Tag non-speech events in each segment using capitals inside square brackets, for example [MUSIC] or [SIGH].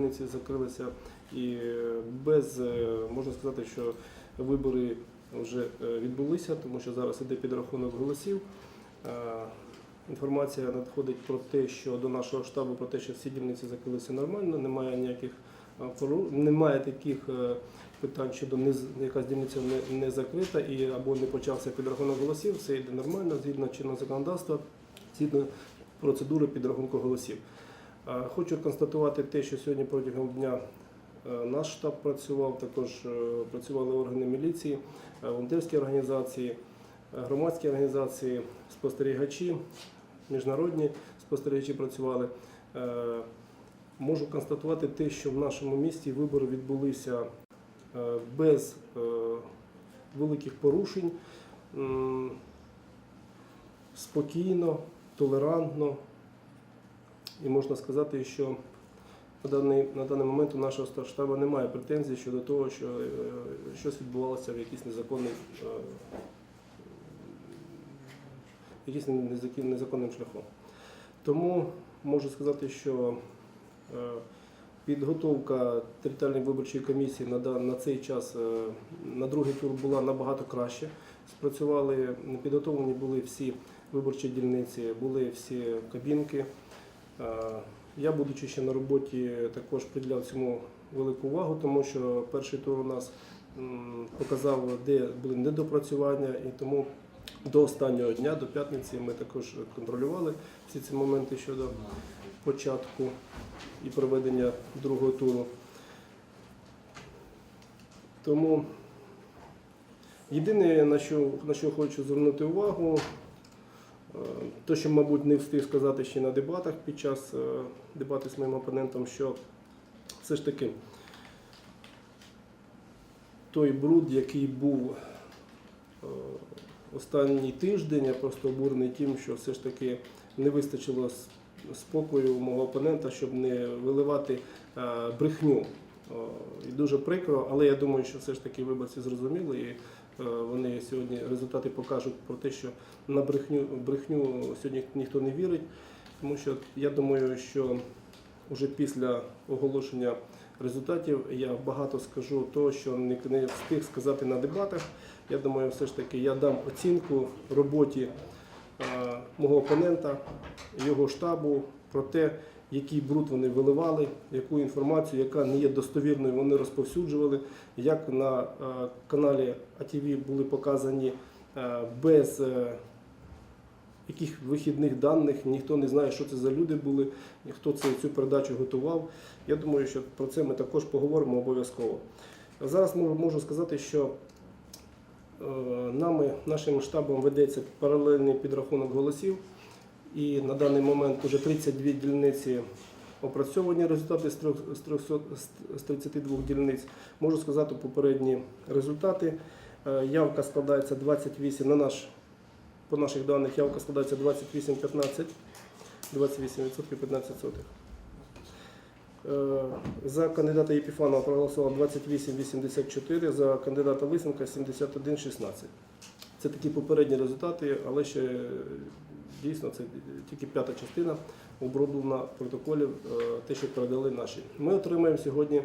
дільниці закрилися і е, без, е, можна сказати, що вибори вже е, відбулися, тому що зараз іде підрахунок голосів. Інформація надходить про те, що до нашого штабу про те, що всі дільниці закрилися нормально, немає ніяких немає таких питань щодо не якась дільниця не, не закрита і або не почався підрахунок голосів. Все йде нормально згідно чинного законодавства, згідно процедури підрахунку голосів. Е, Хочу констатувати те, що сьогодні протягом дня е, наш штаб працював, також е, працювали органи міліції, волонтерські організації, громадські організації, спостерігачі, міжнародні спостерігачі працювали. Можу констатувати те, що в нашому місті вибори відбулися без великих порушень, спокійно, толерантно. І можна сказати, що на даний, на даний момент у нашого штабу немає претензій щодо того, що е, щось відбувалося в якийсь незаконний, е, якийсь незакон- незаконним шляхом. Тому можу сказати, що е, підготовка територіальної виборчої комісії на, на цей час е, на другий тур була набагато краще. Спрацювали, підготовлені були всі виборчі дільниці, були всі кабінки. Е, Я, будучи ще на роботі, також приділяв цьому велику увагу, тому що перший тур у нас показав, де були недопрацювання, і тому до останнього дня, до п'ятниці, ми також контролювали всі ці моменти щодо початку і проведення другого туру. Тому єдине, на що, на що хочу звернути увагу, Е, То, що, мабуть, не встиг сказати ще на дебатах під час е, дебати з моїм опонентом, що все ж таки той бруд, який був е, останній тиждень, я просто обурений тим, що все ж таки не вистачило спокою мого опонента, щоб не виливати е, брехню. І дуже прикро, але я думаю, що все ж таки виборці зрозуміли і е, вони сьогодні результати покажуть про те, що на брехню, брехню сьогодні ніхто не вірить, тому що я думаю, що вже після оголошення результатів я багато скажу того, що не, встиг сказати на дебатах. Я думаю, все ж таки я дам оцінку роботі мого опонента, його штабу про те, який бруд вони виливали, яку інформацію, яка не є достовірною, вони розповсюджували, як на е, каналі АТВ були показані е, без е, яких вихідних даних, ніхто не знає, що це за люди були, хто це, цю передачу готував. Я думаю, що про це ми також поговоримо обов'язково. Зараз можу, сказати, що е, нами, нашим штабом ведеться паралельний підрахунок голосів. І на даний момент вже 32 дільниці опрацьовані результати з трьох- з 32 дільниць. Можу сказати попередні результати. Е, Явка складається 28 на наш, по наших даних явка складається 28-15, 28% 15 сотих. Е, За кандидата Єпіфанова проголосувало 28,84, за кандидата Лисенка 71,16. Це такі попередні результати, але ще е, дійсно це тільки п'ята частина оброблена протоколів, е, те, що передали наші. Ми отримаємо сьогодні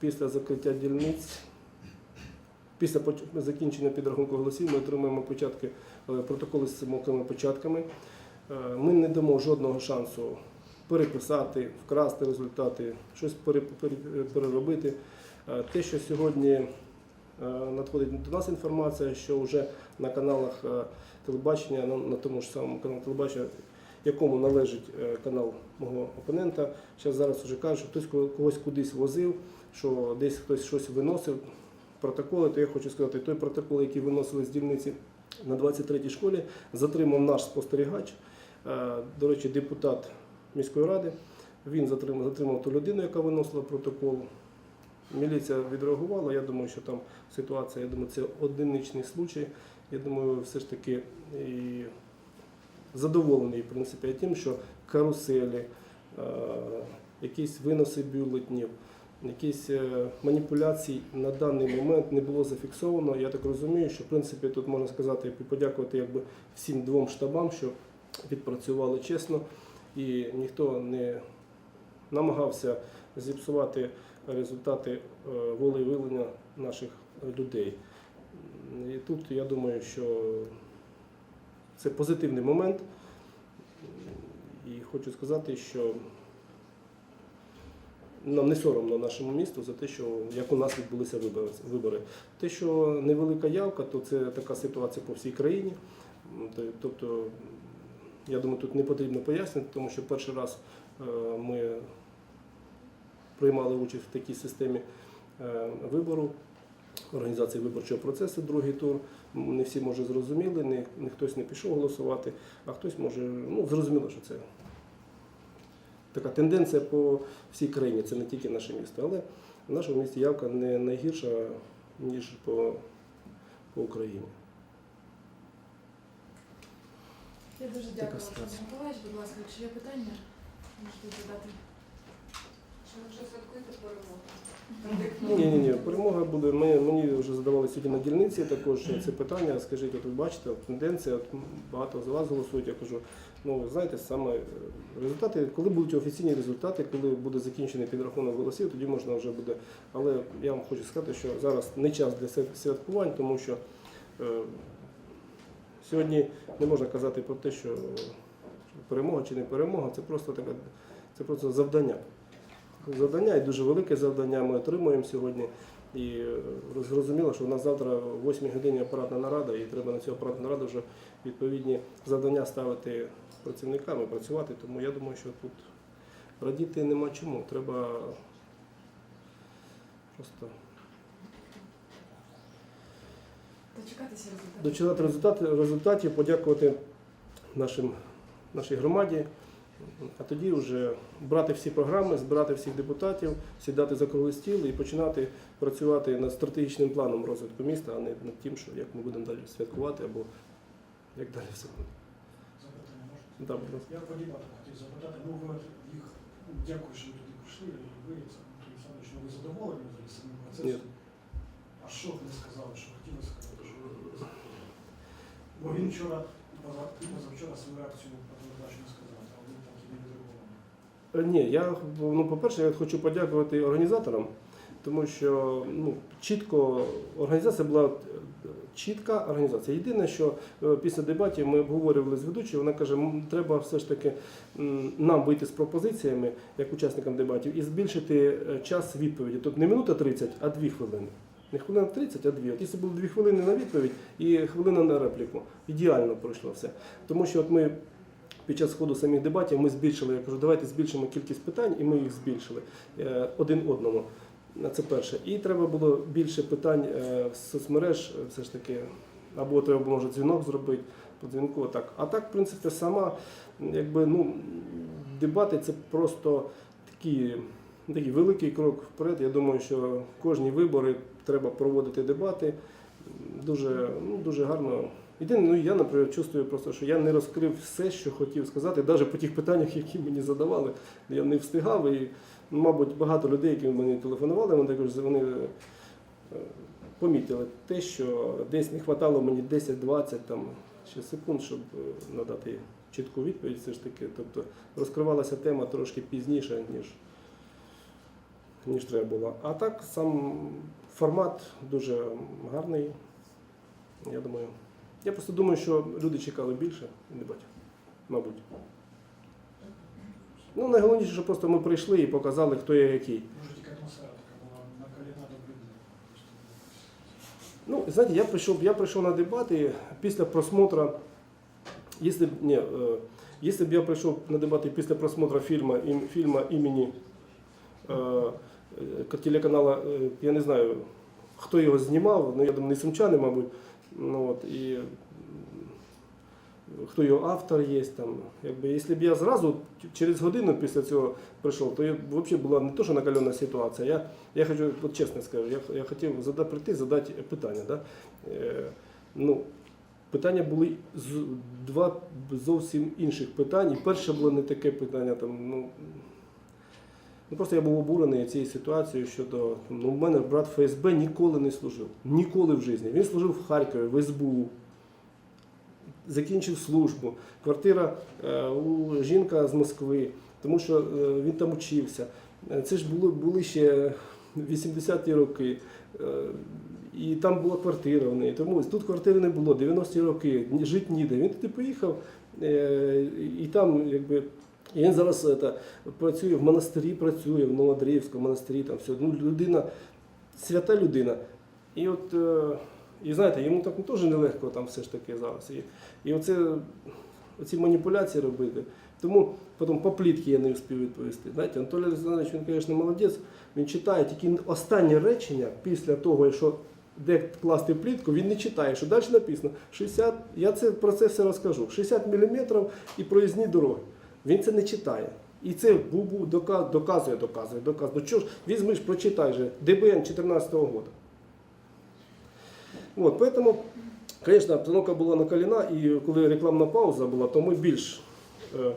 після закриття дільниць, після закінчення підрахунку голосів, ми отримаємо початки, е, протоколи з цими початками. Е, Ми не дамо жодного шансу переписати, вкрасти результати, щось пере- пере- переробити. Е, Те, що сьогодні е, надходить до нас інформація, що вже на каналах е, телебачення, на, тому ж самому каналі телебачення, якому належить канал мого опонента, зараз зараз вже кажуть, що хтось когось кудись возив, що десь хтось щось виносив. Протоколи, то я хочу сказати, той протокол, який виносили з дільниці на 23-й школі, затримав наш спостерігач, до речі, депутат міської ради. Він затримав, затримав ту людину, яка виносила протокол. Міліція відреагувала. Я думаю, що там ситуація, я думаю, це одиничний случай. Я думаю, все ж таки і задоволений в принципі тим, що каруселі, е, якісь виноси бюлетнів, якісь е, маніпуляції на даний момент не було зафіксовано. Я так розумію, що в принципі тут можна сказати і подякувати якби всім двом штабам, що відпрацювали чесно і ніхто не намагався зіпсувати результати е, волевиявлення наших людей. І тут я думаю, що це позитивний момент. І хочу сказати, що нам не соромно нашому місту за те, що як у нас відбулися вибори. Те, що невелика явка, то це така ситуація по всій країні. Тобто, я думаю, тут не потрібно пояснити, тому що перший раз е, ми приймали участь в такій системі е, вибору, організації виборчого процесу, другий тур. Не всі може зрозуміли, не, не хтось не пішов голосувати, а хтось може, ну зрозуміло, що це така тенденція по всій країні, це не тільки наше місто. Але в нашому місті явка не найгірша, ніж по, по Україні. Я дуже дякую. Олександр Миколаївич. Будь ласка, якщо є питання, можете задати. Чи ви вже святкуєте перемогу? Ні, ні, ні, перемога буде. Ми, мені вже задавали сьогодні на дільниці також це питання. Скажіть, от ви бачите, от тенденція, от багато з вас голосують. Я кажу, ну ви знаєте, саме е, результати, коли будуть офіційні результати, коли буде закінчений підрахунок голосів, тоді можна вже буде. Але я вам хочу сказати, що зараз не час для святкувань, тому що е, сьогодні не можна казати про те, що перемога чи не перемога, це просто таке, це просто завдання завдання і дуже велике завдання ми отримуємо сьогодні. І е, зрозуміло, що у нас завтра о 8 годині апаратна нарада, і треба на цю апаратну нараду вже відповідні завдання ставити працівникам і працювати. Тому я думаю, що тут радіти нема чому. Треба просто Дочекатися результатів. результати, результатів, подякувати нашим, нашій громаді, а тоді вже брати всі програми, збирати всіх депутатів, сідати за круглий стіл і починати працювати над стратегічним планом розвитку міста, а не над тим, що як ми будемо далі святкувати або як далі все буде. Запитання можна? Да, будь ласка. Я по дебатах хотів запитати, ну ви їх, ну, дякую, що ви туди прийшли, і ви, Олександр Олександрович, ну ви задоволені взагалі самим Ні. А що ви не сказали, що хотіли сказати, він вчора, позавчора свою реакцію не сказав. Е, Ні, я ну, по-перше, я хочу подякувати організаторам, тому що ну, чітко організація була е, чітка організація. Єдине, що е, після дебатів ми обговорювали з ведучою, вона каже, «М, треба все ж таки нам вийти з пропозиціями як учасникам дебатів і збільшити час відповіді. Тобто не минута 30, а 2 хвилини. Не хвилина 30, а 2. От якщо було 2 хвилини на відповідь і хвилина на репліку, ідеально пройшло все. Тому що от ми під час ходу самих дебатів ми збільшили, я кажу, давайте збільшимо кількість питань, і ми їх збільшили е, один одному. Це перше. І треба було більше питань е, з соцмереж, е, все ж таки, або треба може дзвінок зробити по дзвінку. Так. А так, в принципі, сама якби, ну, дебати це просто такі, такий великий крок вперед. Я думаю, що кожні вибори треба проводити дебати. Дуже, ну, дуже гарно. Єдине, ну я, наприклад, чувствую просто, що я не розкрив все, що хотів сказати, навіть по тих питаннях, які мені задавали, я не встигав. І, мабуть, багато людей, які мені телефонували, вони також вони е, помітили те, що десь не вистачало мені 10-20 там, ще секунд, щоб е, надати чітку відповідь. Все ж таки. Тобто розкривалася тема трошки пізніше, ніж, ніж треба було. А так сам формат дуже гарний. Я думаю. Я просто думаю, що люди чекали більше дебатів, мабуть. Ну, найголовніше, що просто ми прийшли і показали, хто є який. Може тільки атмосфера така була накалена до блюдна. Ну, знаєте, я прийшов, я прийшов на дебати після просмотра, если, б- не, э, если б я прийшов на дебати після просмотра фільму, ім, фільма імені э, э, телеканала, э, я не знаю, хто його знімав, ну я думаю, не сумчани, мабуть. Ну, от, і хто його автор є там. Якби, якщо б я зразу через годину після цього прийшов, то взагалі була не то, що накалена ситуація. Я, я хочу, от чесно скажу, я, я хотів зада, прийти, задати питання. Да? Е, ну, питання були з, два зовсім інших питань. Перше було не таке питання. Там, ну, ну, просто я був обурений цією ситуацією щодо. Ну, у мене брат ФСБ ніколи не служив. Ніколи в житті. Він служив в Харкові, в СБУ. Закінчив службу. Квартира е, у жінка з Москви, тому що е, він там учився. Е, Це ж були, були ще 80-ті роки. І там була квартира в неї. Тому тут квартири не було, 90-ті роки, жити ніде. Він туди поїхав, і там, якби. І він зараз е, та, працює в монастирі, працює в Новоандріївському монастирі, там все. Ну, людина, свята людина. І от, е, і знаєте, йому так теж нелегко там все ж таки зараз. І, і оце, оці маніпуляції робити. Тому потім по плітки я не встиг відповісти. Знаєте, Анатолій Олександрович, він, звісно, молодець, він читає тільки останнє речення після того, що де класти плітку, він не читає, що далі написано 60, я це, про це все розкажу. 60 мм і проїзні дороги. Він це не читає. І це бу-бу доказує, доказує, доказує. Ну чого ж, візьмеш, прочитай же, ДБН 14 року. От, поэтому, звісно, обстановка була накалена, і коли рекламна пауза була, то ми більш, е,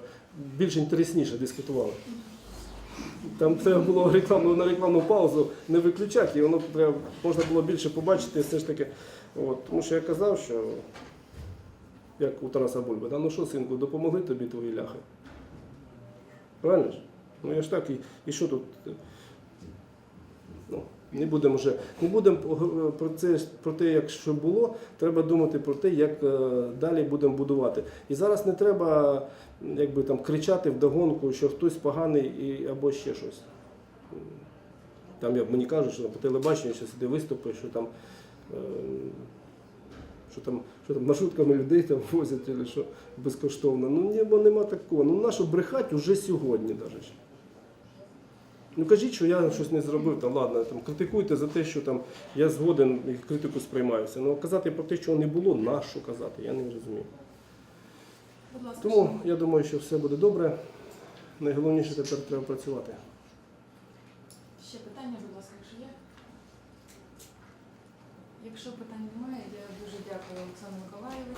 більш інтересніше дискутували. Там треба було рекламну, на рекламну паузу не виключати, і воно треба, можна було більше побачити все ж таки. От, тому що я казав, що як у Тараса Бульби, да, ну що, синку, допомогли тобі твої ляхи? Правильно ж? Ну я ж так, і, і що тут? Ну, не будемо вже, не будемо про це про те, як що було, треба думати про те, як е, далі будемо будувати. І зараз не треба якби там кричати вдогонку, що хтось поганий і, або ще щось. Там як мені кажуть, що по телебаченню що сюди виступи, що там. е, Що там, що там маршрутками людей там [LAUGHS] возять, чи що безкоштовно. Ну ні, бо нема такого. Ну нащо брехати уже сьогодні навіть. Ну кажіть, що я щось не зробив, там ладно, там критикуйте за те, що там я згоден і критику сприймаюся. Ну казати про те, чого не було, на що казати, я не розумію. Тому я думаю, що все буде добре. Найголовніше тепер треба працювати. ще питання, будь ласка, якщо є. Якщо питань немає, я дуже дякую, Олександр Миколайович.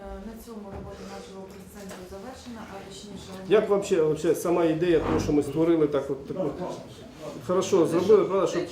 Е, На цьому робота нашого прес-центру завершена, а точніше, Як взагалі, взагалі сама ідея того, що ми створили так от таку хорошо зробили, правда, щоб